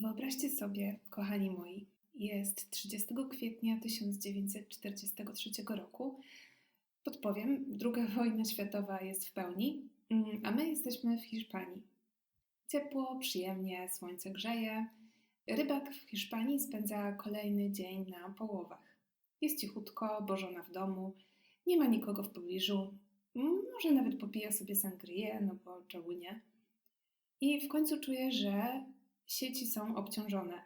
Wyobraźcie sobie, kochani moi, jest 30 kwietnia 1943 roku. Podpowiem, II wojna światowa jest w pełni, mm, a my jesteśmy w Hiszpanii. Ciepło, przyjemnie, słońce grzeje. Rybak w Hiszpanii spędza kolejny dzień na połowach. Jest cichutko, bo żona w domu, nie ma nikogo w pobliżu. Może nawet popija sobie sangrię, no bo czemu nie. I w końcu czuje, że sieci są obciążone.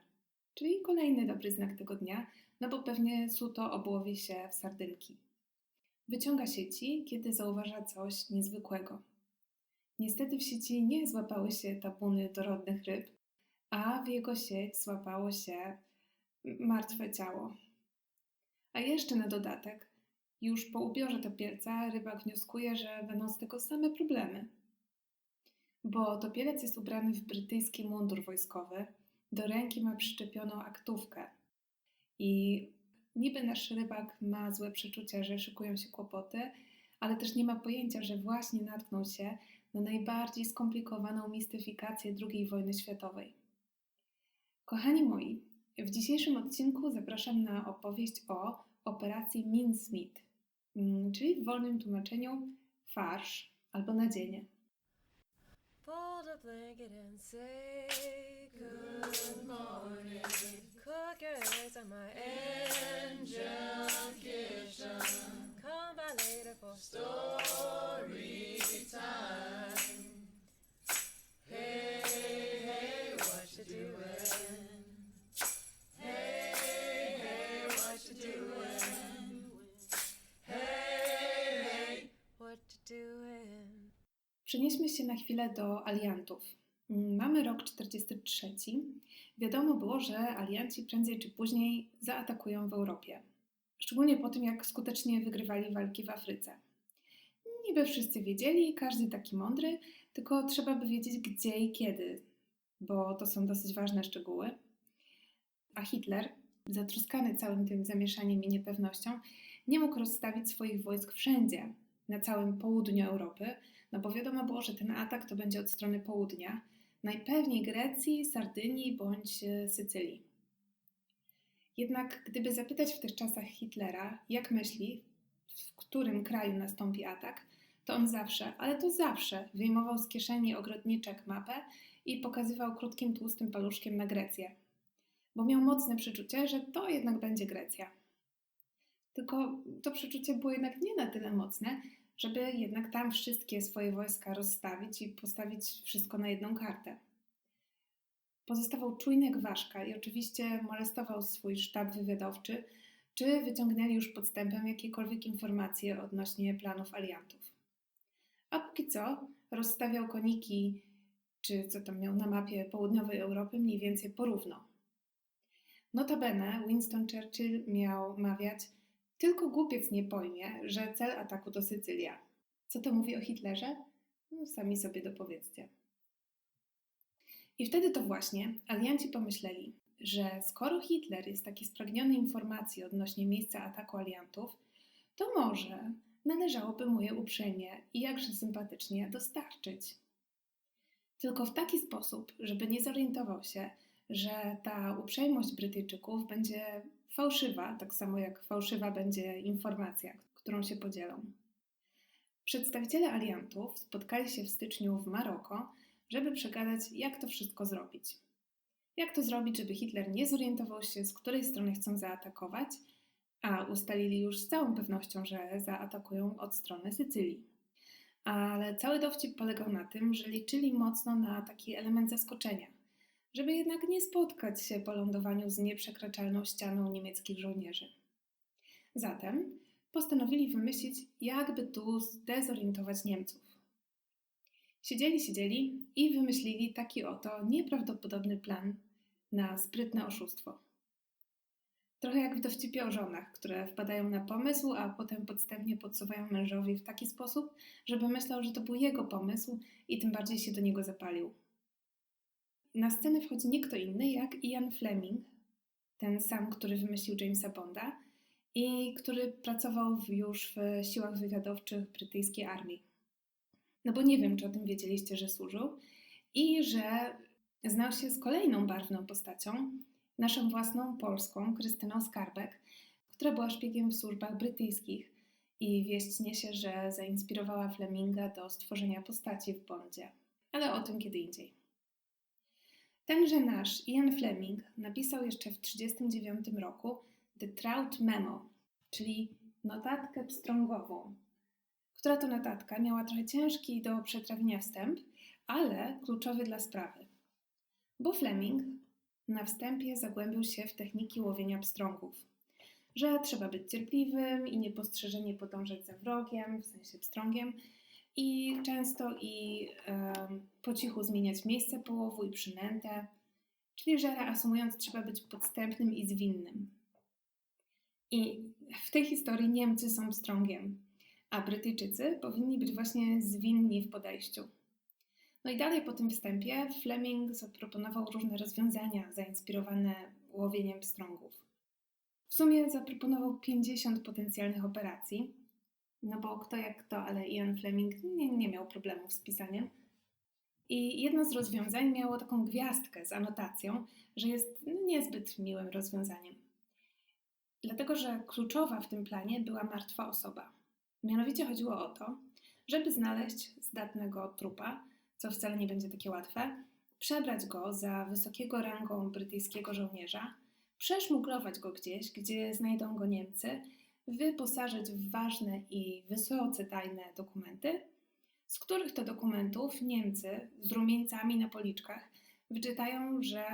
Czyli kolejny dobry znak tego dnia, no bo pewnie suto obłowi się w sardynki. Wyciąga sieci, kiedy zauważa coś niezwykłego. Niestety w sieci nie złapały się tabuny dorodnych ryb, a w jego sieć złapało się martwe ciało. A jeszcze na dodatek, już po ubiorze topielca rybak wnioskuje, że będą z tego same problemy. Bo topielec jest ubrany w brytyjski mundur wojskowy, do ręki ma przyczepioną aktówkę. I niby nasz rybak ma złe przeczucia, że szykują się kłopoty, ale też nie ma pojęcia, że właśnie natknął się na najbardziej skomplikowaną mistyfikację II wojny światowej. Kochani moi, w dzisiejszym odcinku zapraszam na opowieść o operacji Mincemeat, mm, czyli w wolnym tłumaczeniu farsz albo nadzienie. Fold a blanket and say good morning. Cook your eggs on my engine kitchen. Come by later for story time. Przenieśmy się na chwilę do aliantów. Mamy rok 43. Wiadomo było, że alianci prędzej czy później zaatakują w Europie. Szczególnie po tym, jak skutecznie wygrywali walki w Afryce. Niby wszyscy wiedzieli, każdy taki mądry, tylko trzeba by wiedzieć gdzie i kiedy, bo to są dosyć ważne szczegóły. A Hitler, zatroskany całym tym zamieszaniem i niepewnością, nie mógł rozstawić swoich wojsk wszędzie, na całym południu Europy, no bo wiadomo było, że ten atak to będzie od strony południa, najpewniej Grecji, Sardynii bądź e, Sycylii. Jednak gdyby zapytać w tych czasach Hitlera, jak myśli, w którym kraju nastąpi atak, to on zawsze, ale to zawsze, wyjmował z kieszeni ogrodniczek mapę i pokazywał krótkim, tłustym paluszkiem na Grecję. Bo miał mocne przeczucie, że to jednak będzie Grecja. Tylko to przeczucie było jednak nie na tyle mocne, żeby jednak tam wszystkie swoje wojska rozstawić i postawić wszystko na jedną kartę. Pozostawał czujny ważka i oczywiście molestował swój sztab wywiadowczy, czy wyciągnęli już podstępem jakiekolwiek informacje odnośnie planów aliantów. A póki co rozstawiał koniki, czy co tam miał na mapie południowej Europy, mniej więcej porówno. Notabene Winston Churchill miał mawiać, tylko głupiec nie pojmie, że cel ataku to Sycylia. Co to mówi o Hitlerze? No, sami sobie dopowiedzcie. I wtedy to właśnie alianci pomyśleli, że skoro Hitler jest taki spragniony informacji odnośnie miejsca ataku aliantów, to może należałoby mu je uprzejmie i jakże sympatycznie dostarczyć. Tylko w taki sposób, żeby nie zorientował się, że ta uprzejmość Brytyjczyków będzie fałszywa, tak samo jak fałszywa będzie informacja, którą się podzielą. Przedstawiciele aliantów spotkali się w styczniu w Maroko, żeby przegadać, jak to wszystko zrobić. Jak to zrobić, żeby Hitler nie zorientował się, z której strony chcą zaatakować, a ustalili już z całą pewnością, że zaatakują od strony Sycylii. Ale cały dowcip polegał na tym, że liczyli mocno na taki element zaskoczenia – żeby jednak nie spotkać się po lądowaniu z nieprzekraczalną ścianą niemieckich żołnierzy. Zatem postanowili wymyślić, jakby tu zdezorientować Niemców. Siedzieli, siedzieli i wymyślili taki oto nieprawdopodobny plan na sprytne oszustwo. Trochę jak w dowcipie o żonach, które wpadają na pomysł, a potem podstępnie podsuwają mężowi w taki sposób, żeby myślał, że to był jego pomysł i tym bardziej się do niego zapalił. Na scenę wchodzi nie kto inny jak Ian Fleming, ten sam, który wymyślił Jamesa Bonda i który pracował już w siłach wywiadowczych brytyjskiej armii. No bo nie wiem, czy o tym wiedzieliście, że służył i że znał się z kolejną barwną postacią, naszą własną polską Krystyną Skarbek, która była szpiegiem w służbach brytyjskich i wieść niesie, że zainspirowała Fleminga do stworzenia postaci w Bondzie. Ale o tym kiedy indziej. Tenże nasz Ian Fleming napisał jeszcze w 1939 roku The Trout Memo, czyli notatkę pstrągową, która to notatka miała trochę ciężki do przetrawienia wstęp, ale kluczowy dla sprawy. Bo Fleming na wstępie zagłębił się w techniki łowienia pstrągów, że trzeba być cierpliwym i niepostrzeżenie podążać za wrogiem, w sensie pstrągiem, i często i po cichu zmieniać miejsce połowu i przynętę, czyli że reasumując trzeba być podstępnym i zwinnym. I w tej historii Niemcy są pstrągiem, a Brytyjczycy powinni być właśnie zwinni w podejściu. No i dalej po tym wstępie Fleming zaproponował różne rozwiązania zainspirowane łowieniem pstrągów. W sumie zaproponował 50 potencjalnych operacji, no bo kto jak kto, ale Ian Fleming nie, nie miał problemów z pisaniem. I jedno z rozwiązań miało taką gwiazdkę z anotacją, że jest niezbyt miłym rozwiązaniem. Dlatego, że kluczowa w tym planie była martwa osoba. Mianowicie chodziło o to, żeby znaleźć zdatnego trupa, co wcale nie będzie takie łatwe, przebrać go za wysokiego rangą brytyjskiego żołnierza, przeszmuglować go gdzieś, gdzie znajdą go Niemcy, wyposażyć w ważne i wysoce tajne dokumenty, z których to dokumentów Niemcy z rumieńcami na policzkach wyczytają, że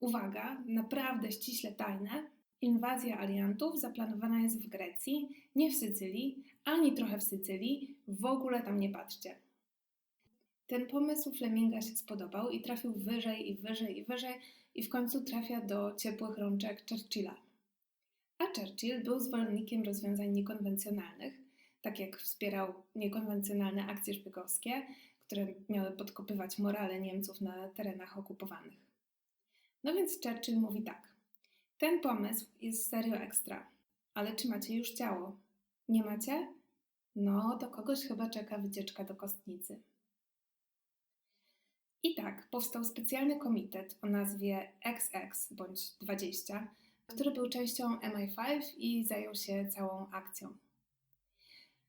uwaga, naprawdę ściśle tajne, inwazja aliantów zaplanowana jest w Grecji, nie w Sycylii, ani trochę w Sycylii, w ogóle tam nie patrzcie. Ten pomysł Fleminga się spodobał i trafił wyżej i wyżej i wyżej i w końcu trafia do ciepłych rączek Churchilla. A Churchill był zwolennikiem rozwiązań niekonwencjonalnych, tak jak wspierał niekonwencjonalne akcje szpiegowskie, które miały podkopywać morale Niemców na terenach okupowanych. No więc Churchill mówi tak. Ten pomysł jest serio ekstra, ale czy macie już ciało? Nie macie? No, to kogoś chyba czeka wycieczka do kostnicy. I tak powstał specjalny komitet o nazwie XX bądź 20, który był częścią MI5 i zajął się całą akcją.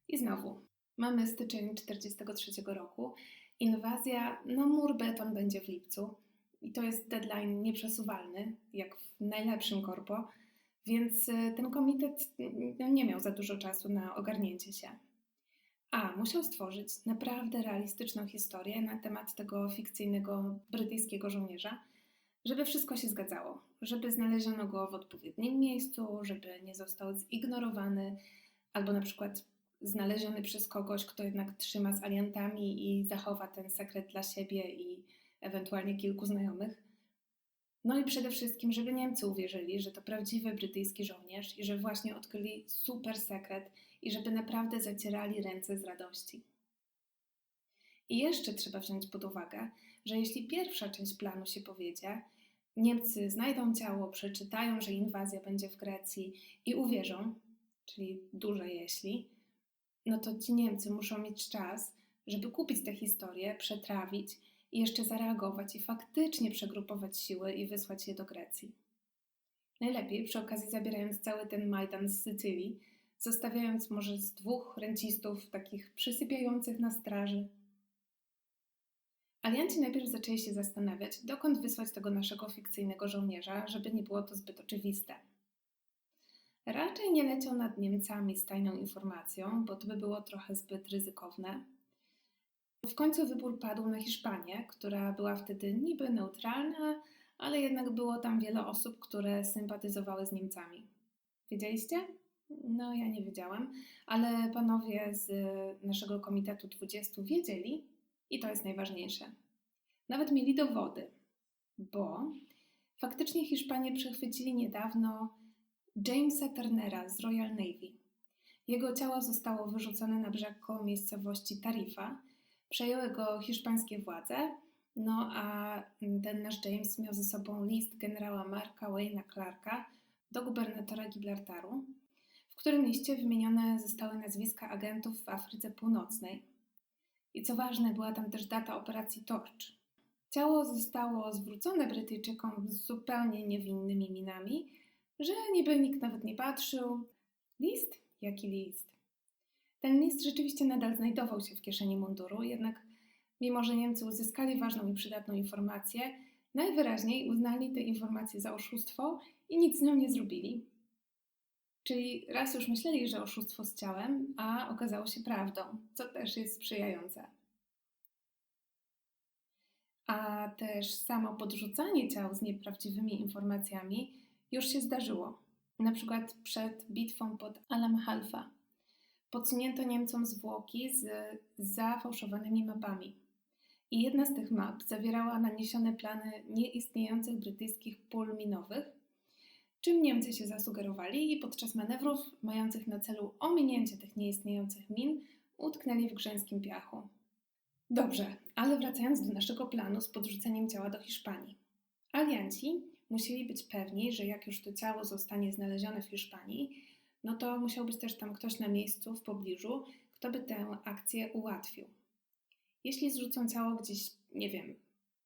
I znowu, mamy styczeń 1943 roku. Inwazja, no mur beton będzie w lipcu. I to jest deadline nieprzesuwalny, jak w najlepszym korpo, więc y, ten komitet no, nie miał za dużo czasu na ogarnięcie się. A musiał stworzyć naprawdę realistyczną historię na temat tego fikcyjnego brytyjskiego żołnierza, żeby wszystko się zgadzało, żeby znaleziono go w odpowiednim miejscu, żeby nie został zignorowany, albo na przykład znaleziony przez kogoś, kto jednak trzyma z aliantami i zachowa ten sekret dla siebie i ewentualnie kilku znajomych. No i przede wszystkim, żeby Niemcy uwierzyli, że to prawdziwy brytyjski żołnierz i że właśnie odkryli super sekret i żeby naprawdę zacierali ręce z radości. I jeszcze trzeba wziąć pod uwagę, że jeśli pierwsza część planu się powiedzie, Niemcy znajdą ciało, przeczytają, że inwazja będzie w Grecji i uwierzą, czyli duże jeśli, no to ci Niemcy muszą mieć czas, żeby kupić tę historię, przetrawić i jeszcze zareagować i faktycznie przegrupować siły i wysłać je do Grecji. Najlepiej przy okazji zabierając cały ten Majdan z Sycylii, zostawiając może z dwóch rencistów takich przysypiających na straży. Alianci najpierw zaczęli się zastanawiać, dokąd wysłać tego naszego fikcyjnego żołnierza, żeby nie było to zbyt oczywiste. Raczej nie leciał nad Niemcami z tajną informacją, bo to by było trochę zbyt ryzykowne. W końcu wybór padł na Hiszpanię, która była wtedy niby neutralna, ale jednak było tam wiele osób, które sympatyzowały z Niemcami. Wiedzieliście? No, ja nie wiedziałam, ale panowie z naszego Komitetu 20 wiedzieli i to jest najważniejsze. Nawet mieli dowody, bo faktycznie Hiszpanie przechwycili niedawno Jamesa Turnera z Royal Navy. Jego ciało zostało wyrzucone na brzeg koło miejscowości Tarifa. Przejęły go hiszpańskie władze, no a ten nasz James miał ze sobą list generała Marka Wayne'a Clarka do gubernatora Gibraltaru, w którym liście wymienione zostały nazwiska agentów w Afryce Północnej. I co ważne, była tam też data operacji Torch. Ciało zostało zwrócone Brytyjczykom z zupełnie niewinnymi minami, że niby nikt nawet nie patrzył. List? Jaki list? Ten list rzeczywiście nadal znajdował się w kieszeni munduru, jednak mimo, że Niemcy uzyskali ważną i przydatną informację, najwyraźniej uznali tę informację za oszustwo i nic z nią nie zrobili. Czyli raz już myśleli, że oszustwo z ciałem, a okazało się prawdą, co też jest sprzyjające. A też samo podrzucanie ciał z nieprawdziwymi informacjami już się zdarzyło. Na przykład przed bitwą pod Alam Halfa podsunięto Niemcom zwłoki z zafałszowanymi mapami. I jedna z tych map zawierała naniesione plany nieistniejących brytyjskich pól minowych, czym Niemcy się zasugerowali i podczas manewrów mających na celu ominięcie tych nieistniejących min utknęli w grzęskim piachu. Dobrze, ale wracając do naszego planu z podrzuceniem ciała do Hiszpanii. Alianci musieli być pewni, że jak już to ciało zostanie znalezione w Hiszpanii, no to musiał być też tam ktoś na miejscu, w pobliżu, kto by tę akcję ułatwił. Jeśli zrzucą ciało gdzieś, nie wiem,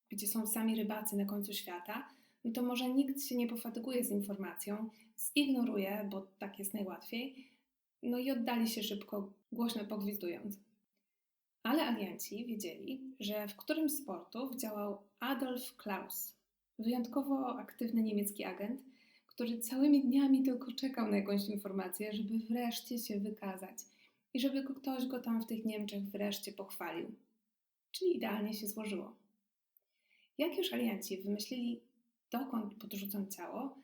gdzie są sami rybacy na końcu świata, to może nikt się nie pofatyguje z informacją, zignoruje, bo tak jest najłatwiej, no i oddali się szybko, głośno pogwizdując. Ale alianci wiedzieli, że w którymś z portów działał Adolf Klaus, wyjątkowo aktywny niemiecki agent, który całymi dniami tylko czekał na jakąś informację, żeby wreszcie się wykazać i żeby ktoś go tam w tych Niemczech wreszcie pochwalił. Czyli idealnie się złożyło. Jak już alianci wymyślili, dokąd podrzucą ciało,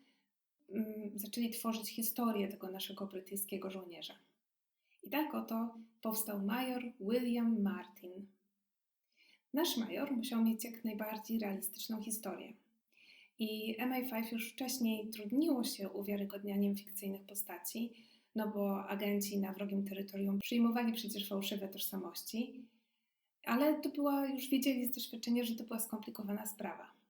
mm, zaczęli tworzyć historię tego naszego brytyjskiego żołnierza. I tak oto powstał major William Martin. Nasz major musiał mieć jak najbardziej realistyczną historię. I MI5 już wcześniej trudniło się uwiarygodnianiem fikcyjnych postaci, no bo agenci na wrogim terytorium przyjmowali przecież fałszywe tożsamości, ale to była, już wiedzieli z doświadczenia, że to była skomplikowana sprawa.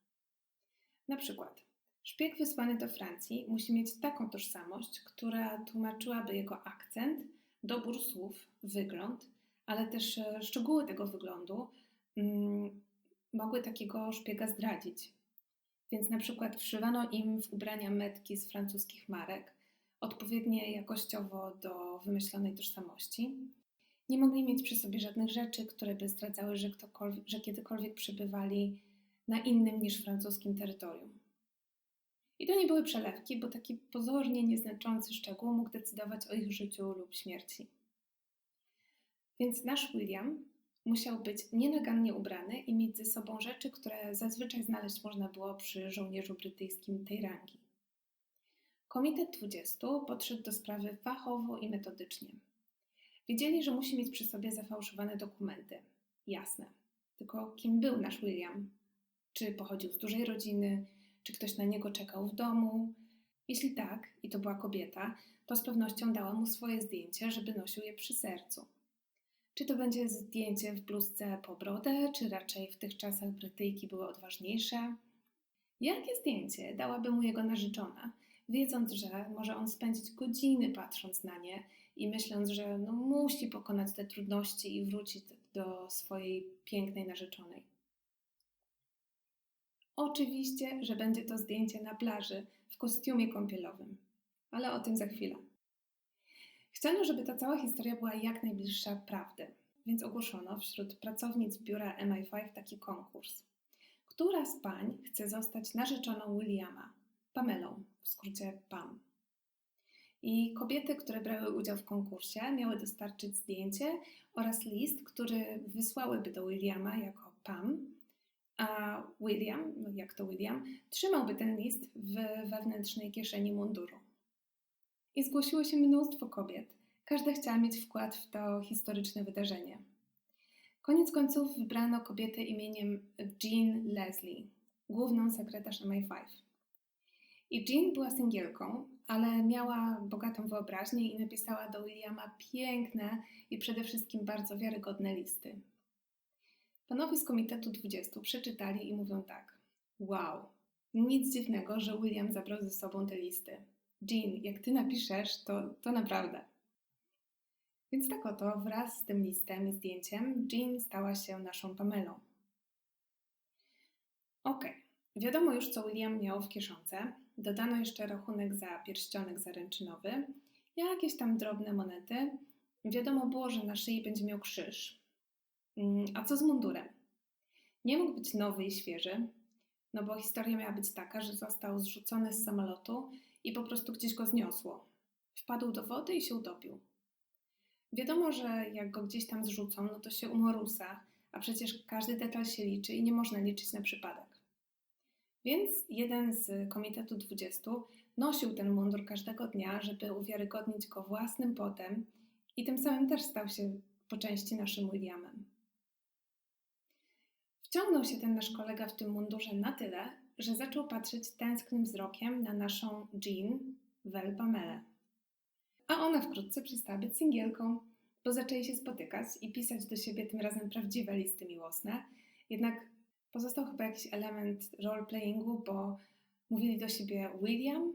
Na przykład, szpieg wysłany do Francji musi mieć taką tożsamość, która tłumaczyłaby jego akcent, dobór słów, wygląd, ale też e, szczegóły tego wyglądu mm, mogły takiego szpiega zdradzić. Więc na przykład wszywano im w ubrania metki z francuskich marek, odpowiednie jakościowo do wymyślonej tożsamości. Nie mogli mieć przy sobie żadnych rzeczy, które by zdradzały, że, że kiedykolwiek przebywali na innym niż francuskim terytorium. I to nie były przelewki, bo taki pozornie nieznaczący szczegół mógł decydować o ich życiu lub śmierci. Więc nasz William musiał być nienagannie ubrany i mieć ze sobą rzeczy, które zazwyczaj znaleźć można było przy żołnierzu brytyjskim tej rangi. Komitet 20 podszedł do sprawy fachowo i metodycznie. Wiedzieli, że musi mieć przy sobie zafałszowane dokumenty. Jasne. Tylko kim był nasz William? Czy pochodził z dużej rodziny? Czy ktoś na niego czekał w domu? Jeśli tak, i to była kobieta, to z pewnością dała mu swoje zdjęcie, żeby nosił je przy sercu. Czy to będzie zdjęcie w bluzce po brodę, czy raczej w tych czasach Brytyjki były odważniejsze? Jakie zdjęcie dałaby mu jego narzeczona, wiedząc, że może on spędzić godziny patrząc na nie i myśląc, że no musi pokonać te trudności i wrócić do swojej pięknej narzeczonej? Oczywiście, że będzie to zdjęcie na plaży w kostiumie kąpielowym, ale o tym za chwilę. Chciano, żeby ta cała historia była jak najbliższa prawdy, więc ogłoszono wśród pracownic biura MI5 taki konkurs. Która z pań chce zostać narzeczoną Williama? Pamelą, w skrócie PAM. I kobiety, które brały udział w konkursie, miały dostarczyć zdjęcie oraz list, który wysłałyby do Williama jako PAM, a William, no jak to William, trzymałby ten list w wewnętrznej kieszeni munduru. I zgłosiło się mnóstwo kobiet. Każda chciała mieć wkład w to historyczne wydarzenie. Koniec końców wybrano kobietę imieniem Jean Leslie, główną sekretarz MI5. I Jean była singielką, ale miała bogatą wyobraźnię i napisała do Williama piękne i przede wszystkim bardzo wiarygodne listy. Panowie z Komitetu 20 przeczytali i mówią tak: Wow, nic dziwnego, że William zabrał ze sobą te listy. Jean, jak ty napiszesz, to, to naprawdę. Więc tak oto, wraz z tym listem i zdjęciem, Jean stała się naszą Pamelą. Okej, wiadomo już, co William miał w kieszonce. Dodano jeszcze rachunek za pierścionek zaręczynowy, jakieś tam drobne monety. Wiadomo było, że na szyi będzie miał krzyż. Mm, A co z mundurem? Nie mógł być nowy i świeży, no bo historia miała być taka, że został zrzucony z samolotu i po prostu gdzieś go zniosło. Wpadł do wody i się utopił. Wiadomo, że jak go gdzieś tam zrzucą, no to się umorusa, a przecież każdy detal się liczy i nie można liczyć na przypadek. Więc jeden z Komitetu 20 nosił ten mundur każdego dnia, żeby uwiarygodnić go własnym potem i tym samym też stał się po części naszym Williamem. Wciągnął się ten nasz kolega w tym mundurze na tyle, że zaczął patrzeć tęsknym wzrokiem na naszą Jean, Vel Pamelę. A ona wkrótce przestała być singielką, bo zaczęli się spotykać i pisać do siebie tym razem prawdziwe listy miłosne. Jednak pozostał chyba jakiś element roleplayingu, bo mówili do siebie William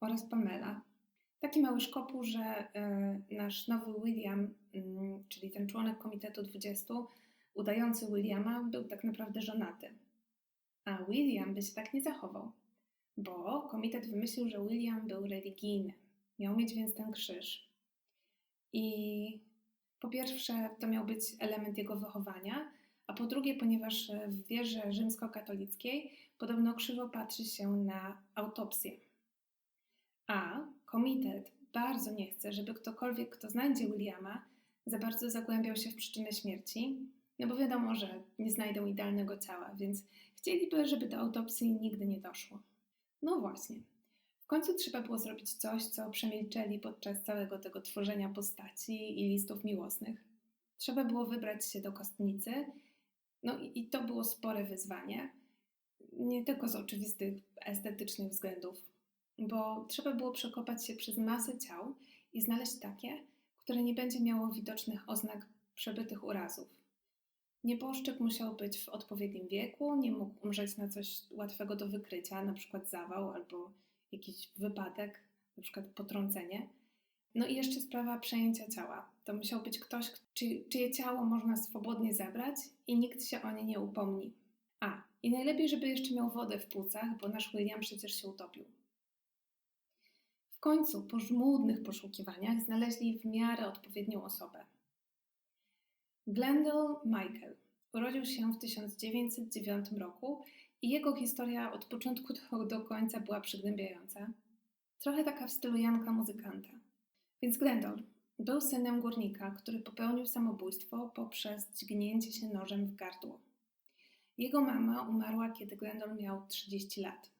oraz Pamela. Taki mały szkopuł, że y, nasz nowy William, mm, czyli ten członek Komitetu 20, udający Williama, był tak naprawdę żonaty. A William by się tak nie zachował, bo komitet wymyślił, że William był religijny. Miał mieć więc ten krzyż. I po pierwsze, to miał być element jego wychowania, a po drugie, ponieważ w wierze rzymskokatolickiej podobno krzywo patrzy się na autopsję. A komitet bardzo nie chce, żeby ktokolwiek, kto znajdzie Williama, za bardzo zagłębiał się w przyczynę śmierci, no bo wiadomo, że nie znajdą idealnego ciała, więc chcieliby, żeby do autopsji nigdy nie doszło. No właśnie. W końcu trzeba było zrobić coś, co przemilczeli podczas całego tego tworzenia postaci i listów miłosnych. Trzeba było wybrać się do kostnicy, no i, i to było spore wyzwanie. Nie tylko z oczywistych estetycznych względów, bo trzeba było przekopać się przez masę ciał i znaleźć takie, które nie będzie miało widocznych oznak przebytych urazów. Nieboszczyk musiał być w odpowiednim wieku, nie mógł umrzeć na coś łatwego do wykrycia, na przykład zawał albo jakiś wypadek, na przykład potrącenie. No i jeszcze sprawa przejęcia ciała. To musiał być ktoś, czy, czyje ciało można swobodnie zabrać i nikt się o nie nie upomni. A, i najlepiej, żeby jeszcze miał wodę w płucach, bo nasz William przecież się utopił. W końcu, po żmudnych poszukiwaniach, znaleźli w miarę odpowiednią osobę. Glendale Michael urodził się w 1909 roku i jego historia od początku do, do końca była przygnębiająca. Trochę taka w stylu Janka muzykanta. Więc Glendale był synem górnika, który popełnił samobójstwo poprzez dźgnięcie się nożem w gardło. Jego mama umarła, kiedy Glendale miał 30 lat.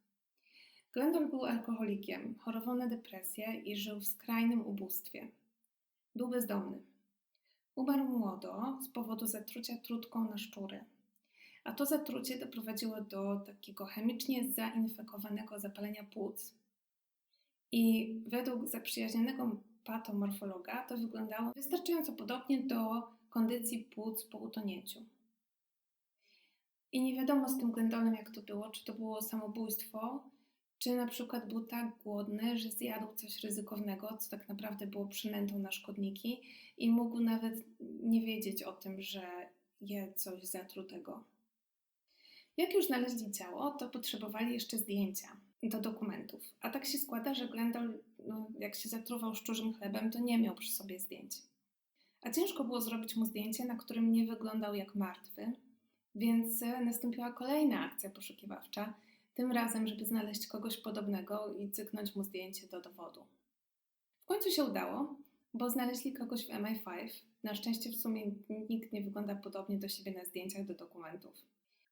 Glendale był alkoholikiem, chorował na depresję i żył w skrajnym ubóstwie. Był bezdomny. Umarł młodo z powodu zatrucia trutką na szczury. A to zatrucie doprowadziło do takiego chemicznie zainfekowanego zapalenia płuc. I według zaprzyjaźnionego patomorfologa to wyglądało wystarczająco podobnie do kondycji płuc po utonięciu. I nie wiadomo z tym Glendolem, jak to było, czy to było samobójstwo, czy na przykład był tak głodny, że zjadł coś ryzykownego, co tak naprawdę było przynętą na szkodniki i mógł nawet nie wiedzieć o tym, że je coś zatrutego. Jak już znaleźli ciało, to potrzebowali jeszcze zdjęcia do dokumentów. A tak się składa, że Glendale, no, jak się zatruwał szczurzym chlebem, to nie miał przy sobie zdjęć. A ciężko było zrobić mu zdjęcie, na którym nie wyglądał jak martwy, więc nastąpiła kolejna akcja poszukiwawcza, tym razem, żeby znaleźć kogoś podobnego i cyknąć mu zdjęcie do dowodu. W końcu się udało, bo znaleźli kogoś w MI5. Na szczęście w sumie nikt nie wygląda podobnie do siebie na zdjęciach do dokumentów.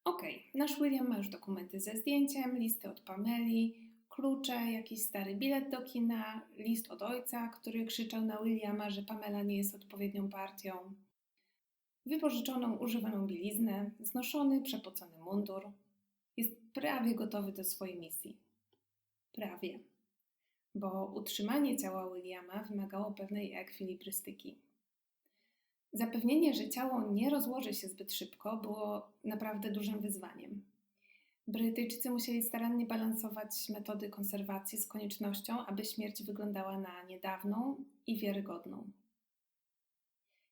Okej, okay, nasz William ma już dokumenty ze zdjęciem, listy od Pameli, klucze, jakiś stary bilet do kina, list od ojca, który krzyczał na Williama, że Pamela nie jest odpowiednią partią, wypożyczoną, używaną bieliznę, znoszony, przepocony mundur. Jest prawie gotowy do swojej misji. Prawie. Bo utrzymanie ciała Williama wymagało pewnej ekwilibrystyki. Zapewnienie, że ciało nie rozłoży się zbyt szybko, było naprawdę dużym wyzwaniem. Brytyjczycy musieli starannie balansować metody konserwacji z koniecznością, aby śmierć wyglądała na niedawną i wiarygodną.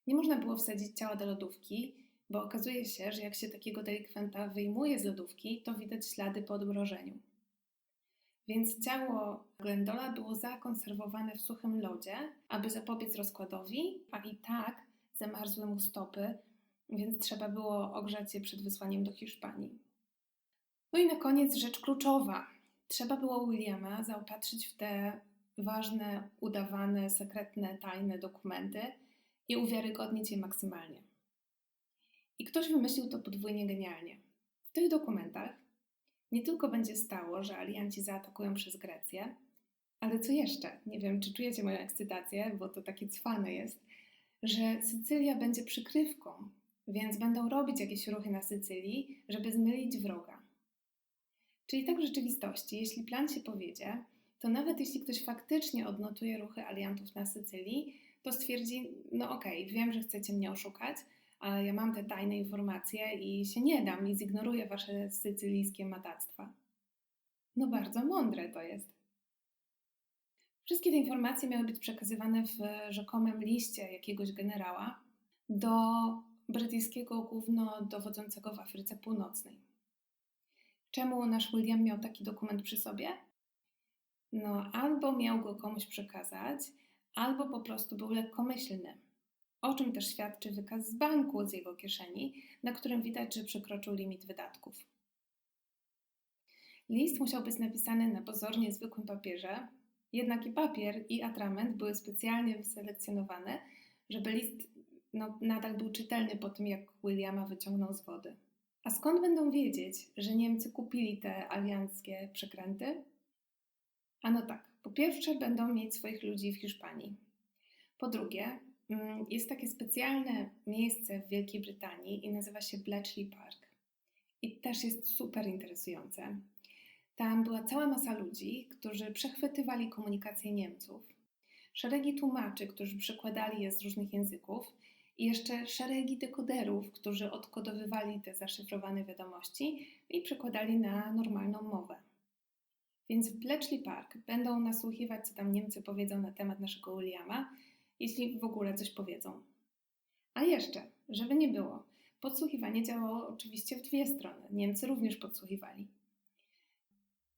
Nie można było wsadzić ciała do lodówki, bo okazuje się, że jak się takiego delikwenta wyjmuje z lodówki, to widać ślady po odmrożeniu. Więc ciało Glendola było zakonserwowane w suchym lodzie, aby zapobiec rozkładowi, a i tak zamarzły mu stopy, więc trzeba było ogrzać je przed wysłaniem do Hiszpanii. No i na koniec rzecz kluczowa. Trzeba było Williama zaopatrzyć w te ważne, udawane, sekretne, tajne dokumenty i uwiarygodnić je maksymalnie. I ktoś wymyślił to podwójnie genialnie. W tych dokumentach nie tylko będzie stało, że alianci zaatakują przez Grecję, ale co jeszcze? Nie wiem, czy czujecie moją ekscytację, bo to takie cwane jest, że Sycylia będzie przykrywką, więc będą robić jakieś ruchy na Sycylii, żeby zmylić wroga. Czyli tak w rzeczywistości, jeśli plan się powiedzie, to nawet jeśli ktoś faktycznie odnotuje ruchy aliantów na Sycylii, to stwierdzi, no okej, okay, wiem, że chcecie mnie oszukać, ale ja mam te tajne informacje i się nie dam i zignoruję wasze sycylijskie matactwa. No bardzo mądre to jest. Wszystkie te informacje miały być przekazywane w rzekomym liście jakiegoś generała do brytyjskiego głównodowodzącego w Afryce Północnej. Czemu nasz William miał taki dokument przy sobie? No, albo miał go komuś przekazać, albo po prostu był lekkomyślny. O czym też świadczy wykaz z banku z jego kieszeni, na którym widać, że przekroczył limit wydatków. List musiał być napisany na pozornie zwykłym papierze, jednak i papier, i atrament były specjalnie wyselekcjonowane, żeby list no, nadal był czytelny po tym, jak Williama wyciągnął z wody. A skąd będą wiedzieć, że Niemcy kupili te alianckie przekręty? Ano tak, po pierwsze będą mieć swoich ludzi w Hiszpanii. Po drugie, jest takie specjalne miejsce w Wielkiej Brytanii i nazywa się Bletchley Park. I też jest super interesujące. Tam była cała masa ludzi, którzy przechwytywali komunikację Niemców, szeregi tłumaczy, którzy przekładali je z różnych języków i jeszcze szeregi dekoderów, którzy odkodowywali te zaszyfrowane wiadomości i przekładali na normalną mowę. Więc w Bletchley Park będą nasłuchiwać, co tam Niemcy powiedzą na temat naszego Williama, jeśli w ogóle coś powiedzą. A jeszcze, żeby nie było, podsłuchiwanie działało oczywiście w dwie strony. Niemcy również podsłuchiwali.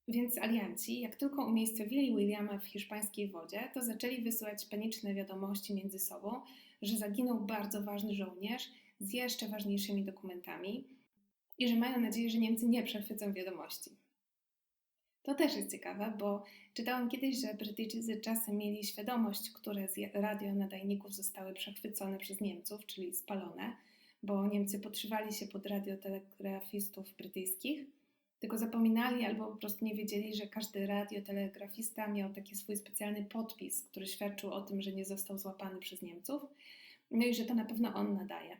Więc alianci, jak tylko umiejscowili Williama w hiszpańskiej wodzie, to zaczęli wysyłać paniczne wiadomości między sobą, że zaginął bardzo ważny żołnierz z jeszcze ważniejszymi dokumentami i że mają nadzieję, że Niemcy nie przechwycą wiadomości. To też jest ciekawe, bo czytałam kiedyś, że Brytyjczycy czasem mieli świadomość, które z radionadajników zostały przechwycone przez Niemców, czyli spalone, bo Niemcy podszywali się pod radiotelegrafistów brytyjskich, tylko zapominali albo po prostu nie wiedzieli, że każdy radiotelegrafista miał taki swój specjalny podpis, który świadczył o tym, że nie został złapany przez Niemców, no i że to na pewno on nadaje.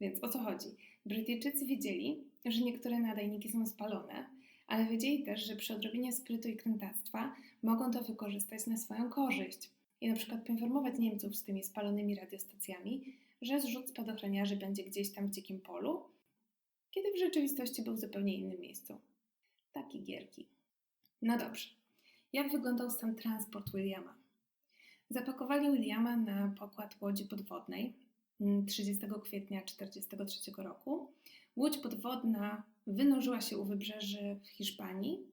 Więc o co chodzi? Brytyjczycy wiedzieli, że niektóre nadajniki są spalone, ale wiedzieli też, że przy odrobinie sprytu i krętactwa mogą to wykorzystać na swoją korzyść i na przykład poinformować Niemców z tymi spalonymi radiostacjami, że zrzut spadochroniarzy będzie gdzieś tam w dzikim polu, kiedy w rzeczywistości był w zupełnie innym miejscu. Takie gierki. No dobrze. Jak wyglądał sam transport Williama? Zapakowali Williama na pokład łodzi podwodnej 30 mm, kwietnia 1943 roku. Łódź podwodna wynurzyła się u wybrzeży w Hiszpanii.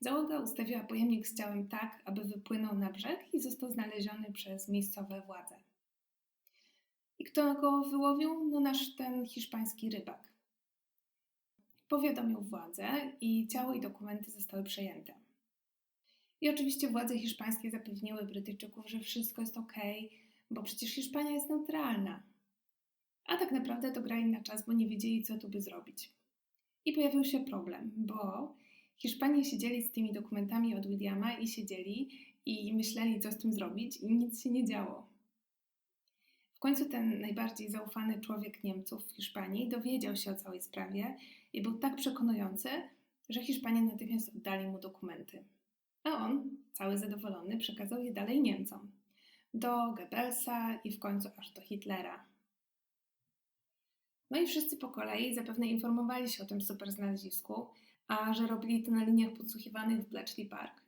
Załoga ustawiła pojemnik z ciałem tak, aby wypłynął na brzeg i został znaleziony przez miejscowe władze. I kto go wyłowił? No nasz ten hiszpański rybak. Powiadomił władze i ciało i dokumenty zostały przejęte. I oczywiście władze hiszpańskie zapewniły Brytyjczyków, że wszystko jest ok, bo przecież Hiszpania jest neutralna. A tak naprawdę to grali na czas, bo nie wiedzieli, co tu by zrobić. I pojawił się problem, bo Hiszpanie siedzieli z tymi dokumentami od Williama i siedzieli i myśleli, co z tym zrobić, i nic się nie działo. W końcu ten najbardziej zaufany człowiek Niemców w Hiszpanii dowiedział się o całej sprawie i był tak przekonujący, że Hiszpanie natychmiast oddali mu dokumenty. A on, cały zadowolony, przekazał je dalej Niemcom. Do Goebbelsa i w końcu aż do Hitlera. No i wszyscy po kolei zapewne informowali się o tym super znalezisku, a że robili to na liniach podsłuchiwanych w Bletchley Park,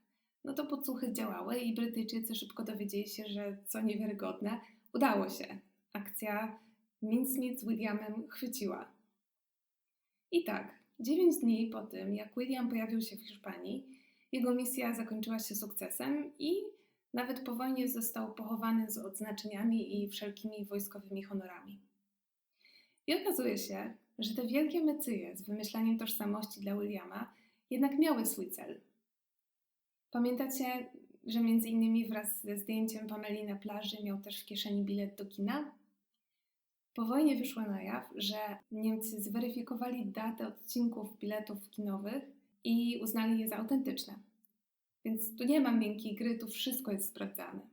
no to podsłuchy działały i Brytyjczycy szybko dowiedzieli się, że co niewiarygodne, udało się. Akcja Mincemeat z Williamem chwyciła. I tak, dziewięć dni po tym, jak William pojawił się w Hiszpanii, jego misja zakończyła się sukcesem i nawet po wojnie został pochowany z odznaczeniami i wszelkimi wojskowymi honorami. I okazuje się, że te wielkie mecyje z wymyślaniem tożsamości dla Williama jednak miały swój cel. Pamiętacie, że między innymi wraz ze zdjęciem Pameli na plaży miał też w kieszeni bilet do kina? Po wojnie wyszło na jaw, że Niemcy zweryfikowali datę odcinków biletów kinowych i uznali je za autentyczne. Więc tu nie ma miękkiej gry, tu wszystko jest sprawdzane.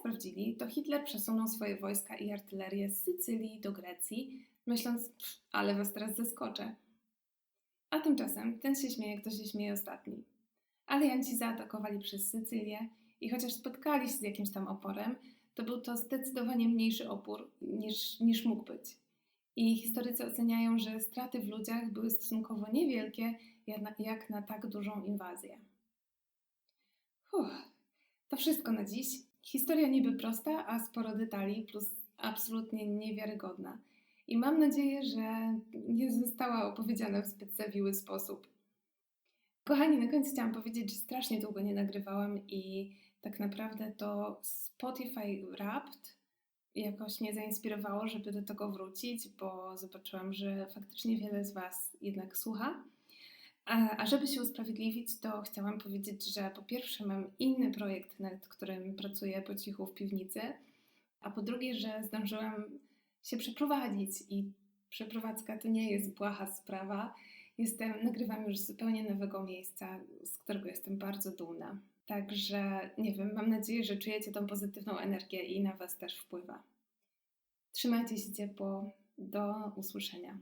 Sprawdzili, to Hitler przesunął swoje wojska i artylerię z Sycylii do Grecji, myśląc, "Pff, ale was teraz zaskoczę. A tymczasem ten się śmieje, kto się śmieje ostatni. Alianci zaatakowali przez Sycylię i chociaż spotkali się z jakimś tam oporem, to był to zdecydowanie mniejszy opór niż, niż mógł być. I historycy oceniają, że straty w ludziach były stosunkowo niewielkie, jak na tak dużą inwazję. Uff, to wszystko na dziś. Historia niby prosta, a sporo detali, plus absolutnie niewiarygodna. I mam nadzieję, że nie została opowiedziana w zbyt zawiły sposób. Kochani, na koniec chciałam powiedzieć, że strasznie długo nie nagrywałam i tak naprawdę to Spotify Wrapped jakoś mnie zainspirowało, żeby do tego wrócić, bo zobaczyłam, że faktycznie wiele z Was jednak słucha. A, żeby się usprawiedliwić, to chciałam powiedzieć, że po pierwsze mam inny projekt, nad którym pracuję po cichu w piwnicy, a po drugie, że zdążyłam się przeprowadzić i przeprowadzka to nie jest błaha sprawa. Jestem, nagrywam już zupełnie nowego miejsca, z którego jestem bardzo dumna. Także nie wiem, mam nadzieję, że czujecie tą pozytywną energię i na Was też wpływa. Trzymajcie się ciepło. Do usłyszenia.